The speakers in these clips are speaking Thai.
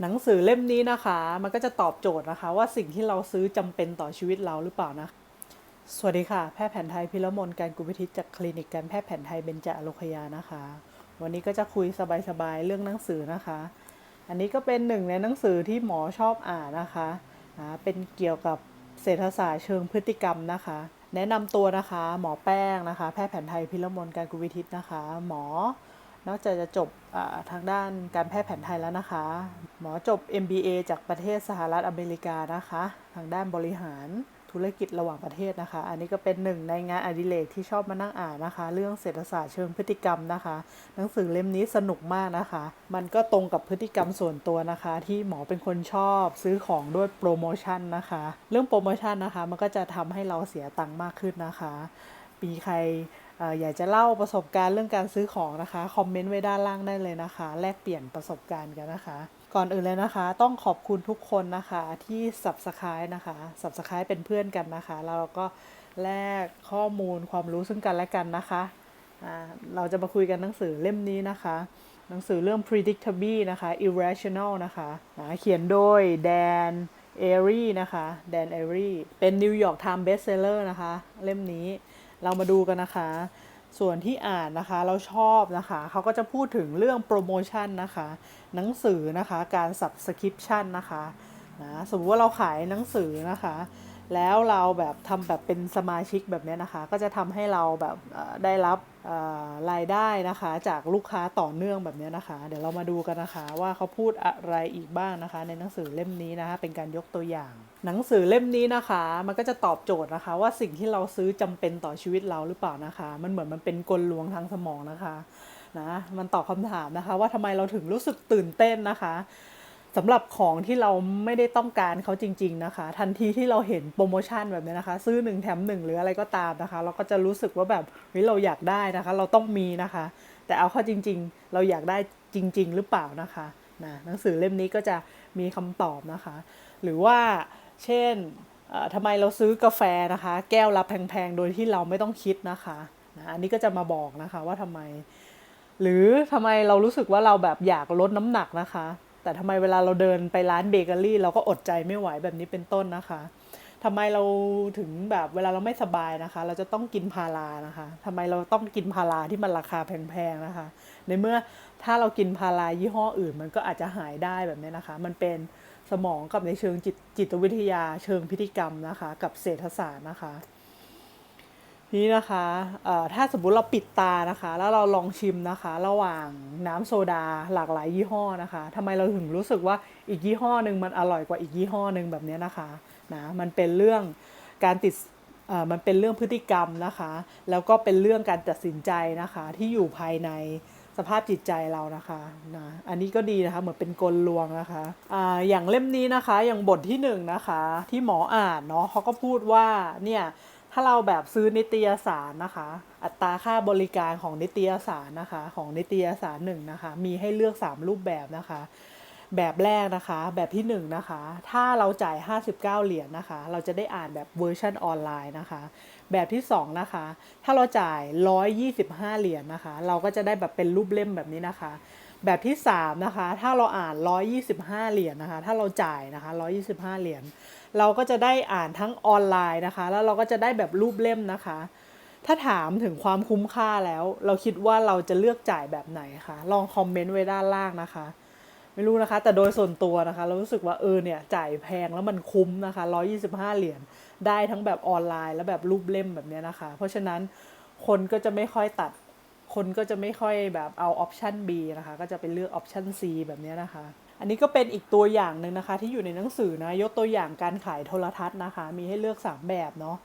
หนังสือเล่มนี้นะคะ มันก็จะตอบโจทย์นะคะ ว่าสิ่งที่เราซื้อจำเป็นต่อชีวิตเราหรือเปล่านะ สวัสดีค่ะ แพทย์แผนไทยพิรมนการกุลวิทิตจากคลินิกการแพทย์แผนไทยเบญจอโลคยานะคะ วันนี้ก็จะคุยสบายๆเรื่องหนังสือนะคะ อันนี้ก็เป็นหนึ่งในหนังสือที่หมอชอบอ่านนะคะเป็นเกี่ยวกับเศรษฐศาสตร์เชิงพฤติกรรมนะคะ แนะนำตัวนะคะ หมอแป้งนะคะ แพทย์แผนไทยพิรมนการกุลวิทิตนะคะ หมอ นอกจากจะจบทางด้านการแพทย์แผนไทยแล้วนะคะ หมอจบ MBA จากประเทศสหรัฐอเมริกานะคะ ทางด้านบริหารธุรกิจระหว่างประเทศนะคะ อันนี้ก็เป็นหนึ่งในงานอดิเรกที่ชอบมานั่งอ่านนะคะ เรื่องเศรษฐศาสตร์เชิงพฤติกรรมนะคะ หนังสือเล่มนี้สนุกมากนะคะ มันก็ตรงกับพฤติกรรมส่วนตัวนะคะ ที่หมอเป็นคนชอบซื้อของด้วยโปรโมชั่นนะคะ เรื่องโปรโมชั่นนะคะ มันก็จะทำให้เราเสียตังค์มากขึ้นนะคะมีใคร อยากจะเล่าประสบการณ์เรื่องการซื้อของนะคะ คอมเมนต์ไว้ด้านล่างได้เลยนะคะ แลกเปลี่ยนประสบการณ์กันนะคะ ก่อนอื่นเลยนะคะ ต้องขอบคุณทุกคนนะคะที่ subscribe นะคะ subscribe เป็นเพื่อนกันนะคะ แล้วเราก็แลกข้อมูลความรู้ซึ่งกันและกันนะคะเราจะมาคุยกันหนังสือเล่มนี้นะคะ หนังสือเรื่อง predictable นะคะ irrational นะคะนะเขียนโดยแดนเอรีนะคะแดนเอรีเป็น New York Times bestseller นะคะ เล่มนี้ เรามาดูกันนะคะ ส่วนที่อ่านนะคะเราชอบนะคะเขาก็จะพูดถึงเรื่องโปรโมชั่นนะคะ หนังสือนะคะการ subscription นะคะนะสมมติว่าเราขายหนังสือนะคะ แล้วเราแบบทำแบบเป็นสมาชิกแบบเนี้ยนะคะ ก็จะทำให้เราแบบได้รับรายได้นะคะ จากลูกค้าต่อเนื่องแบบเนี้ยนะคะ เดี๋ยวเรามาดูกันนะคะ ว่าเขาพูดอะไรอีกบ้างนะคะ ในหนังสือเล่มนี้นะคะ เป็นการยกตัวอย่าง หนังสือเล่มนี้นะคะ มันก็จะตอบโจทย์นะคะ ว่าสิ่งที่เราซื้อจำเป็นต่อชีวิตเราหรือเปล่านะคะ มันเหมือนมันเป็นกลลวงทางสมองนะคะนะมันตอบคำถามนะคะ ว่าทำไมเราถึงรู้สึกตื่นเต้นนะคะ สำหรับของที่เราไม่ได้ต้องการเขาจริง ๆนะคะ ทันทีที่เราเห็นโปรโมชั่นแบบนี้นะคะ ซื้อหนึ่งแถมหนึ่งหรืออะไรก็ตามนะคะ เราก็จะรู้สึกว่าแบบเฮ้ยเราอยากได้นะคะ เราต้องมีนะคะ แต่เอาเข้าจริง ๆ เราอยากได้จริง ๆ หรือเปล่านะคะนะหนังสือเล่มนี้ก็จะมีคำตอบนะคะ หรือว่าเช่นทำไมเราซื้อกาแฟนะคะ แก้วละแพงๆ โดยที่เราไม่ต้องคิดนะคะนะอันนี้ก็จะมาบอกนะคะว่าทำไม หรือทำไมเรารู้สึกว่าเราแบบอยากลดน้ำหนักนะคะ แต่ทำไมเวลาเราเดินไปร้านเบเกอรี่เราก็อดใจไม่ไหวแบบนี้เป็นต้นนะคะทำไมเราถึงแบบเวลาเราไม่สบายนะคะ เราจะต้องกินพารานะคะทำไมเราต้องกินพาราที่มันราคาแพงๆนะคะ ในเมื่อถ้าเรากินพารายี่ห้ออื่น มันก็อาจจะหายได้แบบนี้นะคะ มันเป็นสมองกับในเชิงจิตจิตวิทยาเชิงพฤติกรรมนะคะ กับเศรษฐศาสตร์นะคะ นี่นะคะเอ่อถ้าสมมุติเราปิดตานะคะ แล้วเราลองชิมนะคะ ระหว่างน้ำโซดาหลากหลายยี่ห้อนะคะทำไมเราถึงรู้สึกว่าอีกยี่ห้อหนึ่งมันอร่อยกว่าอีกยี่ห้อหนึ่งแบบนี้นะคะนะมันเป็นเรื่องการติดเอ่อมันเป็นเรื่องพฤติกรรมนะคะ แล้วก็เป็นเรื่องการตัดสินใจนะคะ ที่อยู่ภายในสภาพจิตใจเรานะคะนะอันนี้ก็ดีนะคะเหมือนเป็นกลลวงนะคะอ่าอย่างเล่มนี้นะคะอย่างบทที่หนึ่งนะคะที่หมออ่านเนาะเขาก็พูดว่าเนี่ย ถ้าเราแบบซื้อนิตยสารนะคะ อัตราค่าบริการของนิตยสารนะคะ ของนิตยสารหนึ่งนะคะ มีให้เลือก 3 รูปแบบนะคะ แบบแรกนะคะ แบบที่1นงนะคะ ถ้าเราจ่าย 59 เหรียญนะคะ เราจะได้อ่านแบบเวอร์ชันออนไลน์นะคะ แบบที่2นะคะ ถ้าเราจ่าย 125 เหรียญนะคะ เราก็จะได้แบบเป็นรูปเล่มแบบนี้นะคะ แบบที่3นะคะ ถ้าเราอ่าน 125 เหรียญนะคะ ถ้าเราจ่ายนะคะ 125 เหรียญ เราก็จะได้อ่านทั้งออนไลน์นะคะ แล้วเราก็จะได้แบบรูปเล่มนะคะ ถ้าถามถึงความคุ้มค่าแล้ว เราคิดว่าเราจะเลือกจ่ายแบบไหนคะ ลองคอมเมนต์ไว้ด้านล่างนะคะ ไม่รู้นะคะ แต่โดยส่วนตัวนะคะ เรารู้สึกว่าเออเนี่ยจ่ายแพงแล้วมันคุ้มนะคะ 125 เหรียญได้ทั้งแบบออนไลน์ และแบบรูปเล่มแบบนี้นะคะ เพราะฉะนั้นคนก็จะไม่ค่อยตัด คนก็จะไม่ค่อยแบบเอาออปชัน B นะคะ ก็จะไปเลือกออปชัน C แบบนี้นะคะ อันนี้ก็เป็นอีกตัวอย่างหนึ่งนะคะ ที่อยู่ในหนังสือนะยกตัวอย่างการขายโทรทัศน์นะคะ มีให้เลือก 3 แบบเนาะ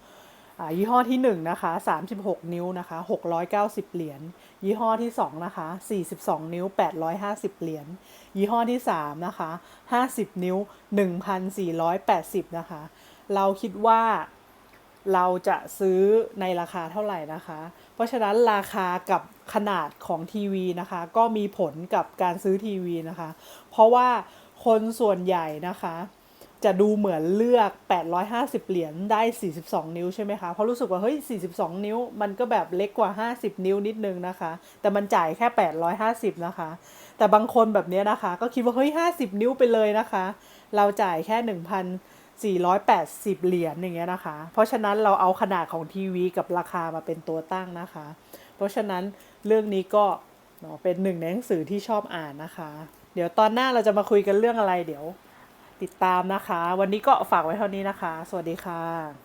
ยี่ห้อที่1นะคะ36 นิ้วนะคะ690 เหรียญ ยี่ห้อที่2นะคะ42 นิ้ว 850 เหรียญ ยี่ห้อที่3นะคะ50 นิ้ว 1,480 นะคะ เราคิดว่าเราจะซื้อในราคาเท่าไหร่นะคะ เพราะฉะนั้นราคากับขนาดของทีวีนะคะ ก็มีผลกับการซื้อทีวีนะคะ เพราะว่าคนส่วนใหญ่นะคะ จะดูเหมือนเลือก 850 เหรียญได้ 42 นิ้วใช่ไหมคะ เพราะรู้สึกว่าเฮ้ย 42 นิ้ว มันก็แบบเล็กกว่า 50 นิ้วนิดนึงนะคะ แต่มันจ่ายแค่ 850 นะคะ แต่บางคนแบบเนี้ยนะคะ ก็คิดว่าเฮ้ย 50 นิ้วไปเลยนะคะ เราจ่ายแค่ 1,480 เหรียญอย่างเงี้ยนะคะ เพราะฉะนั้นเราเอาขนาดของทีวีกับราคามาเป็นตัวตั้งนะคะ เพราะฉะนั้นเรื่องนี้ก็เนาะเป็นหนึ่งในหนังสือที่ชอบอ่านนะคะ เดี๋ยวตอนหน้าเราจะมาคุยกันเรื่องอะไรเดี๋ยว ติดตามนะคะ วันนี้ก็ฝากไว้เท่านี้นะคะ สวัสดีค่ะ